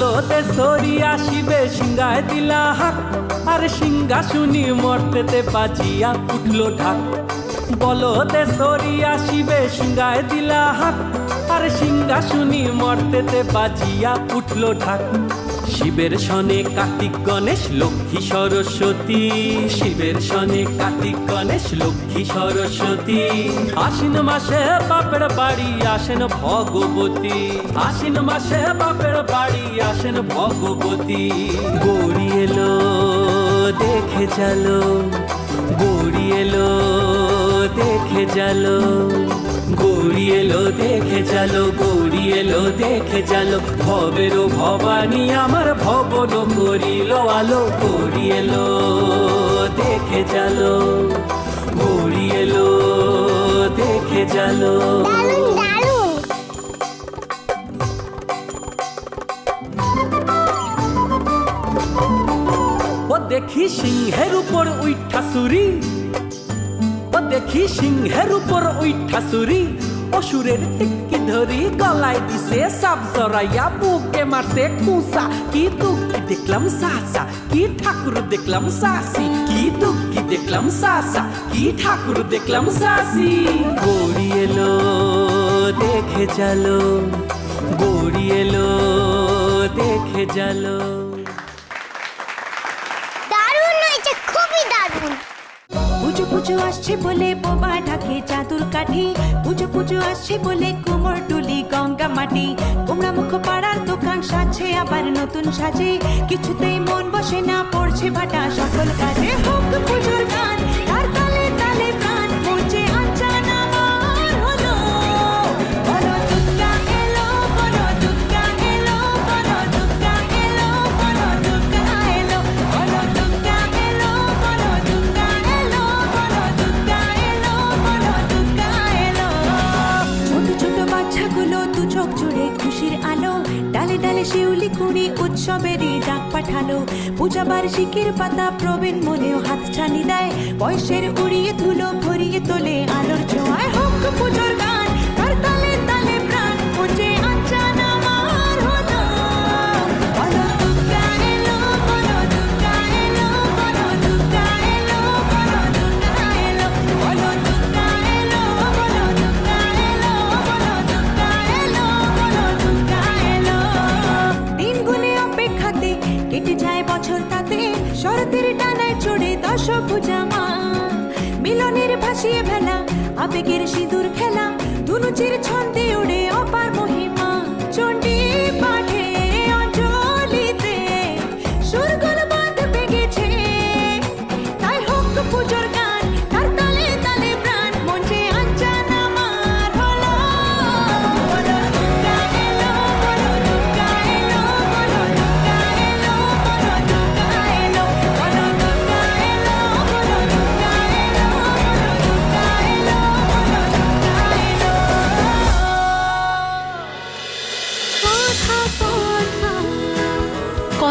বলতে সরি আসিবে সিঙ্গায় দিলা হাক। আর সিঙ্গা শুনি মরতেতে বাজিয়া উঠল ঢাক। বলতে সরি আসিবে সিঙ্গায় দিলা হাক। আর সিঙ্গা শুনি মরতেতে বাজিয়া উঠল ঢাক। শিবের সনে কার্তিক গণেশ, লক্ষ্মী সরস্বতী। শিবের সনে কার্তিক গণেশ, লক্ষ্মী সরস্বতী। আশ্বিন মাসে বাপের বাড়ি আসেন ভগবতী। আশ্বিন মাসে বাপের বাড়ি আসেন ভগবতী। গৌরী এলো, দেখে চলো। গৌরী এলো, দেখে চলো। এলো দেখে চলো গৌরী এলো দেখে চলো। ভবেরও ভবানী আমার ভবন করিল আলো। গৌরী এলো দেখে চলো। গৌরী এলো দেখে চলো। ও দেখি সিংহের উপর উইঠা সুরি। ও দেখি সিংহের উপর উইঠা সুরি। অসুরের টিক্কি ধরি গলায় দিছে সাপ জড়াইয়া বুকে মারছে কুসা কি দুঃখী দেখলাম সাসা, কি ঠাকুর দেখলাম সাসি। কি দুঃখী দেখলাম সাসা, কি ঠাকুর দেখলাম সাসি। গৌরী এলো, দেখে চলো। গৌরী এলো, দেখে চলো। পুজো আসছে বলে বোবা ঢাকে চাদুর কাঠি। পুজো পুজো আসছে বলে কুমোর টুলি গঙ্গা মাটি। কুমড়া মুখ পাড়ার দোকান সাজছে, আবার নতুন সাজে। কিছুতেই মন বসে না, পড়ছে ভাটা সকল কাজে। হোক জুড়ে খুশির আলো, ডালে ডালে শিউলি কুড়ি উৎসবেরই ডাক পাঠালো। পূজা বার্ষিকীর পাতা প্রবীণ মনেও হাত ছানি দেয়, বয়সের উড়িয়ে ধুলো ভরিয়ে তোলে আলোর জোয়ায় হোক পুজোর গান। চড়ে দশ মা মিলনের ভাসিয়ে ভেলা আবেগের সিঁদুর খেলা ধুনুচির ছন্দে উড়ে অপার